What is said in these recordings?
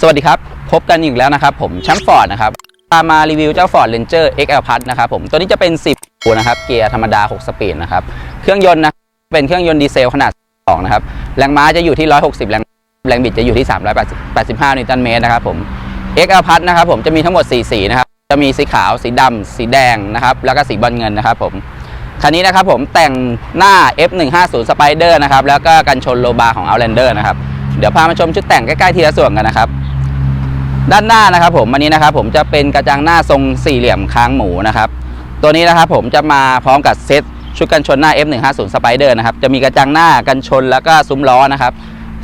สวัสดีครับ พบกันอีกแล้วนะครับผมแชมป์ฟอร์ดนะครับามารีวิวเจ้า Ford Ranger XL Plus นะครับผมตัวนี้จะเป็น 10นะครับ เกียร์ธรรมดา 6 สปีดนะครับ เครื่องยนต์นะเป็นเครื่องยนต์ดีเซลขนาด 2 นะครับ แรงม้าจะอยู่ที่ 160 แรงแรงบิดจะอยู่ที่ 385 นิวตันเมตรนะครับผม XL Plus นะครับผมจะมีทั้งหมด 4 สีนะครับ จะมีสีขาว สีดำ สีแดงนะครับ แล้วก็สีบอลเงินนะครับผมคันนี้นะครับผมแต่งหน้า F150 Spider นะครับ แล้วก็กันชนโลบาของ Outlander นะครับ เดี๋ยวพามาชมชุดแต่งใกล้ๆทีละส่วนกันนะครับ ด้านหน้านะครับผมอันนี้นะครับผมจะเป็นกระจังหน้าทรงสี่เหลี่ยมค้างหมูนะครับตัวนี้นะครับผมจะมาพร้อมกับเซตชุดกันชนหน้า F150 Spider นะครับจะมีกระจังหน้ากันชนแล้วก็ซุ้มล้อนะครับ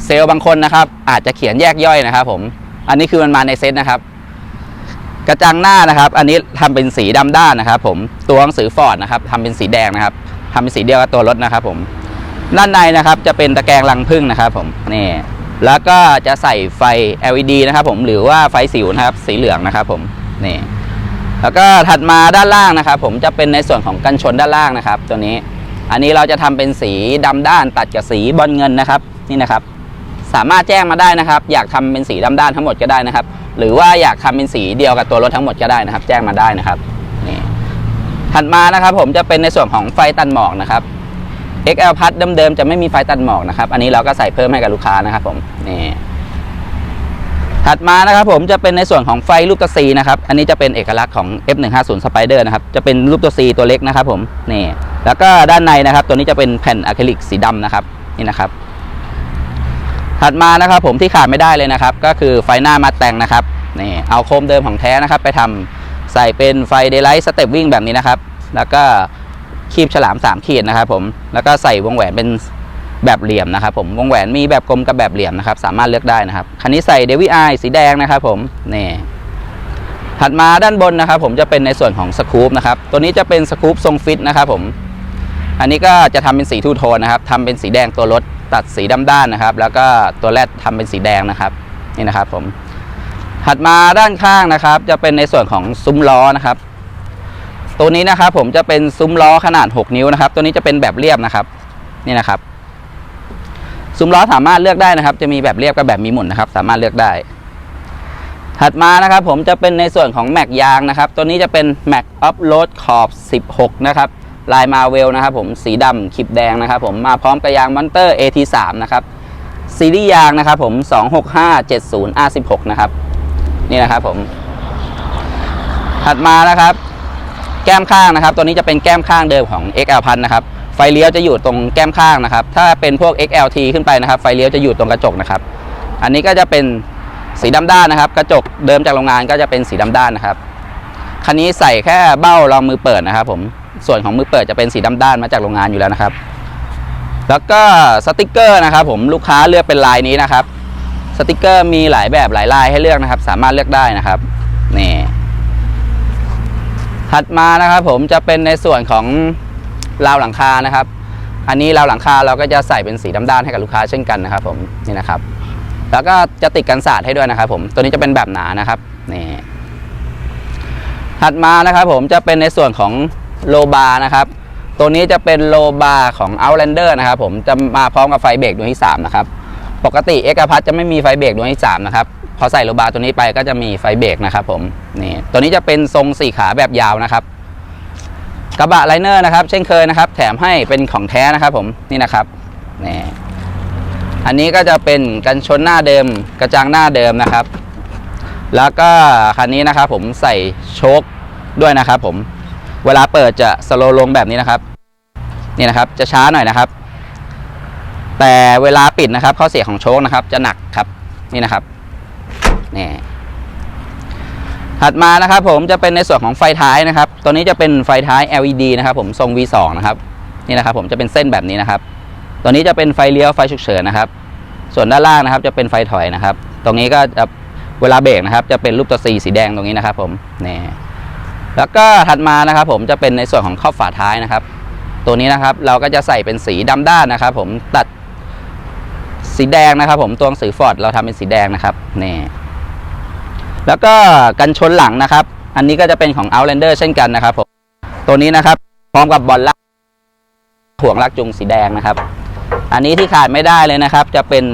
เซลล์บางคนนะครับอาจจะเขียนแยกย่อยนะครับผมอันนี้คือมันมาในเซตนะครับกระจังหน้านะครับ อันนี้ทำเป็นสีดำด้านนะครับผมตัวหนังสือฟอร์ดนะครับทำเป็นสีแดงนะครับทำเป็นสีเดียวกับตัวรถนะครับผมด้านในนะครับจะเป็นตะแกรงรังผึ้งนะครับผมนี่ แล้วก็จะใส่ไฟ LED นะครับผมหรือว่าไฟสิวนะครับสีเหลืองนะครับผมนี่แล้วก็ถัดมาด้านล่างนะครับ ผมจะเป็นในส่วนของกันชนด้านล่างนะครับ ตัวนี้ อันนี้เราจะทำเป็นสีดำด้านตัดกับสีบอลเงินนะครับนี่นะครับ สามารถแจ้งมาได้นะครับ อยากทำเป็นสีดำด้านทั้งหมดก็ได้นะครับ หรือว่าอยากทำเป็นสีเดียวกับตัวรถทั้งหมดก็ได้นะครับ แจ้งมาได้นะครับนี่ถัดมานะครับ ผมจะเป็นในส่วนของไฟตันหมอกนะครับ XL พัดเดิมๆจะไม่มีไฟตันหมอกนะครับ อันนี้เราก็ใส่เพิ่มให้กับลูกค้านะครับผมนี่ถัดมานะครับผมจะเป็นในส่วนของไฟรูปตัว C นะครับ อันนี้จะเป็นเอกลักษณ์ของ F150 Spider นะครับ จะเป็นรูปตัว C ตัวเล็กนะครับผมนี่แล้วก็ด้านในนะครับ ตัวนี้จะเป็นแผ่นอะคริลิกสีดำนะครับนี่นะครับถัดมานะครับผมที่ขาดไม่ได้เลยนะครับ ก็คือไฟหน้ามาแต่งนะครับนี่เอาโคมเดิมของแท้นะครับ ไปทำใส่เป็นไฟเดย์ไลท์สเต็ปวิ่งแบบนี้นะครับ แล้วก็ คีบฉลาม 3 ขีดนะครับผมแล้วก็ใส่วงแหวนเป็นแบบเหลี่ยมนะครับผมวงแหวนมีแบบกลมกับแบบเหลี่ยมนะครับ สามารถเลือกได้นะครับคันนี้ใส่เดวิไอสีแดงนะครับผมนี่ถัดมาด้านบนนะครับ ผมจะเป็นในส่วนของสกู๊ปนะครับตัวนี้จะเป็นสกู๊ปทรงฟิตนะครับผมอันนี้ก็จะทำเป็นสีทูโทนนะครับทำเป็นสีแดงตัวรถตัดสีดำด้านนะครับ แล้วก็ตัวแรดทำเป็นสีแดงนะครับนี่นะครับผมถัดมาด้านข้างนะครับ จะเป็นในส่วนของซุ้มล้อนะครับ ตัวนี้นะครับผมจะเป็นซุ้มล้อขนาด 6 นิ้วนะครับ ตัวนี้จะเป็นแบบเรียบนะครับ นี่นะครับ ซุ้มล้อสามารถเลือกได้นะครับ จะมีแบบเรียบกับแบบมีหมุนนะครับ สามารถเลือกได้ ถัดมานะครับ ผมจะเป็นในส่วนของแม็กยางนะครับ ตัวนี้จะเป็นแม็กอัพโหลดขอบ 16 นะครับลายมาเวลนะครับ ผมสีดำขีบแดงนะครับ ผมมาพร้อมกับยางมอนเตอร์ AT3 นะครับซีรีส์ยางนะครับ ผม 26570 R16 นะครับ นี่นะครับผม ถัดมานะครับ แก้มข้างนะครับ ตัวนี้จะเป็นแก้มข้างเดิมของ XL พันนะครับ ไฟเลี้ยวจะอยู่ตรงแก้มข้างนะครับ ถ้าเป็นพวก XLT ขึ้นไปนะครับ ไฟเลี้ยวจะอยู่ตรงกระจกนะครับ อันนี้ก็จะเป็นสีดำด้านนะครับ กระจกเดิมจากโรงงานก็จะเป็นสีดำด้านนะครับ คันนี้ใส่แค่เบ้ารองมือเปิดนะครับ ผม ส่วนของมือเปิดจะเป็นสีดำด้านมาจากโรงงานอยู่แล้วนะครับ แล้วก็สติกเกอร์นะครับ ผม ลูกค้าเลือกเป็นลายนี้นะครับ สติกเกอร์มีหลายแบบหลายลายให้เลือกนะครับ สามารถเลือกได้นะครับ นี่ ถัดมานะครับผมจะเป็นในส่วนของราวหลังคานะครับ อันนี้ราวหลังคาเราก็จะใส่เป็นสีดำด้านให้กับลูกค้าเช่นกันนะครับ ผมนี่นะครับ แล้วก็จะติดกันสาดให้ด้วยนะครับ ผมตัวนี้จะเป็นแบบหนานะครับนี่ถัดมานะครับ ผมจะเป็นในส่วนของโลบาร์นะครับ ตัวนี้จะเป็นโลบาร์ของ Outlander นะครับ ผมจะมาพร้อมกับไฟเบรกดวงที่3นะครับปกติเอกพัทจะไม่มีไฟเบรกดวงที่3นะครับ พอใส่โลบาร์ตัวนี้ไปก็จะมีไฟเบรกนะครับผมนี่ตัวนี้จะเป็นทรงสี่ขาแบบยาวนะครับ กระบะไลเนอร์นะครับ เช่นเคยนะครับ แถมให้เป็นของแท้นะครับผมนี่นะครับนี่อันนี้ก็จะเป็นกันชนหน้าเดิมกระจังหน้าเดิมนะครับ แล้วก็คันนี้นะครับผมใส่โชคด้วยนะครับผมเวลาเปิดจะสโลว์ลงแบบนี้นะครับนี่นะครับ จะช้าหน่อยนะครับ แต่เวลาปิดนะครับข้อเสียของโชคนะครับ จะหนักครับนี่นะครับ นี่ถัดมานะครับผมจะเป็นในส่วนของไฟท้ายนะครับ ตัวนี้จะเป็นไฟท้าย LED นะครับผมทรง V2 นะครับ นี่นะครับผมจะเป็นเส้นแบบนี้นะครับ ตัวนี้จะเป็นไฟเลี้ยวไฟฉุกเฉินนะครับ ส่วนด้านล่างนะครับจะเป็นไฟถอยนะครับ ตรงนี้ก็จะเวลาเบรกนะครับ จะเป็นรูปตัว C สีแดงตรงนี้นะครับ ผมนี่แล้วก็ถัดมานะครับ ผมจะเป็นในส่วนของครอบฝาท้ายนะครับ ตัวนี้นะครับเราก็จะใส่เป็นสีดำด้านนะครับ ผมตัดสีแดงนะครับ ผมตัวหนังสือฟอร์ดเราทำเป็นสีแดงนะครับนี่ แล้วก็กันชนหลังนะครับ อันนี้ก็จะเป็นของ Outlander เช่นกันนะครับผมตัวนี้นะครับ พร้อมกับบอลลักห่วงลักจุงสีแดงนะครับ อันนี้ที่ขาดไม่ได้เลยนะครับ จะเป็น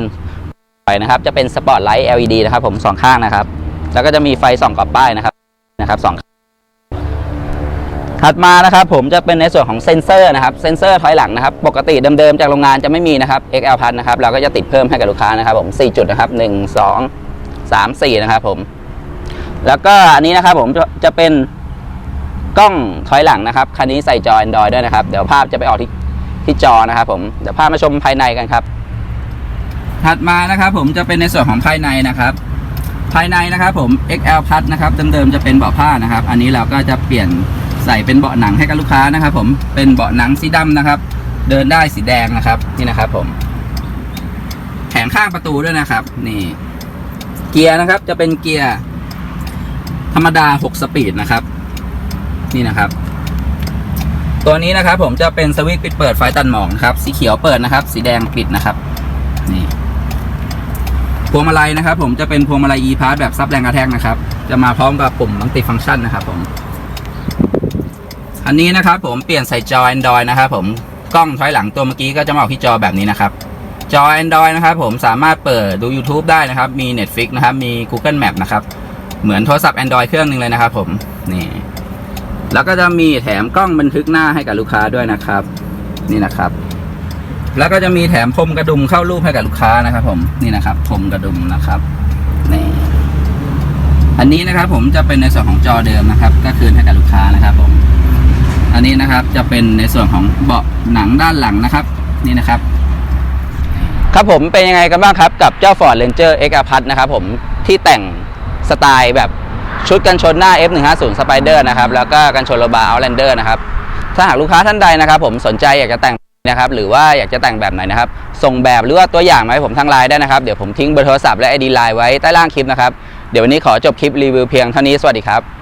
ไฟนะครับ จะเป็นสปอตไลท์ LED นะครับ ผมสองข้างนะครับ แล้วก็จะมีไฟส่องกับป้ายนะครับนะครับสองถัดมานะครับผมจะเป็นในส่วนของเซ็นเซอร์นะครับเซ็นเซอร์ถอยหลังนะครับ ปกติเดิมๆจากโรงงานจะไม่มีนะครับ XL พันนะครับเราก็จะติดเพิ่มให้กับลูกค้านะครับ ผม4จุดนะครับ1 2 3 4นะครับผม แล้วก็อันนี้นะครับผมจะจะเป็นกล้องถอยหลังนะครับ คันนี้ใส่จอ Android ด้วยนะครับ เดี๋ยวภาพจะไปออกที่ที่จอนะครับผมเดี๋ยวภาพมาชมภายในกันครับ ถัดมานะครับผมจะเป็นในส่วนของภายในนะครับ ภายในนะครับผม XL พัดนะครับเดิมๆจะเป็นเบาะผ้านะครับ อันนี้เราก็จะเปลี่ยนใส่เป็นเบาะหนังให้กับลูกค้านะครับ ผมเป็นเบาะหนังสีดำนะครับ เดินได้สีแดงนะครับนี่นะครับ ผมแผงข้างประตูด้วยนะครับ นี่ เกียร์นะครับ จะเป็นเกียร์ ธรรมดา 6 สปีดนะครับ นี่นะครับ ตัวนี้นะครับ ผมจะเป็นสวิตช์ปิดเปิดไฟตัดหมอกนะครับ สีเขียวเปิดนะครับ สีแดงปิดนะครับ นี่พวงมาลัยนะครับ ผมจะเป็นพวงมาลัย e p a s s แบบซับแรงกระแทกนะครับ จะมาพร้อมกับปุ่มมัลติฟังก์ชันนะครับ ผม อันนี้นะครับ ผมเปลี่ยนใส่จอ Android นะครับ ผมกล้องถอยหลังตัวเมื่อกี้ก็จะมาออกที่จอแบบนี้นะครับจอ Android นะครับ ผมสามารถเปิดดู YouTube ได้นะครับ มี Netflix นะครับ มี Google Map นะครับ เหมือนโทรศัพท์ Android เครื่องหนึ่งเลยนะครับผมนี่แล้วก็จะมีแถมกล้องบันทึกหน้าให้กับลูกค้าด้วยนะครับ นี่นะครับ แล้วก็จะมีแถมพรมกระดุมเข้ารูปให้กับลูกค้านะครับ ผมนี่นะครับพรมกระดุมนะครับนี่อันนี้นะครับผมจะเป็นในส่วนของจอเดิมนะครับ ก็คืนให้กับลูกค้านะครับ ผม อันนี้นะครับจะเป็นในส่วนของเบาะหนังด้านหลังนะครับ นี่นะครับ ครับผมเป็นยังไงกันบ้างครับ กับเจ้า Ford Ranger X a p a t นะครับ ผมที่แต่ง สไตล์แบบชุดกันชนหน้า F150 Spider นะครับ แล้วก็กันชนโรบา Outlander นะครับ ถ้าหากลูกค้าท่านใดนะครับ ผมสนใจอยากจะแต่งนะครับ หรือว่าอยากจะแต่งแบบไหนนะครับ ส่งแบบหรือว่าตัวอย่างมาให้ผมทางไลน์ได้นะครับ เดี๋ยวผมทิ้งเบอร์โทรศัพท์และ ID ไลน์ไว้ใต้ล่างคลิปนะครับ เดี๋ยววันนี้ขอจบคลิปรีวิวเพียงเท่านี้ สวัสดีครับ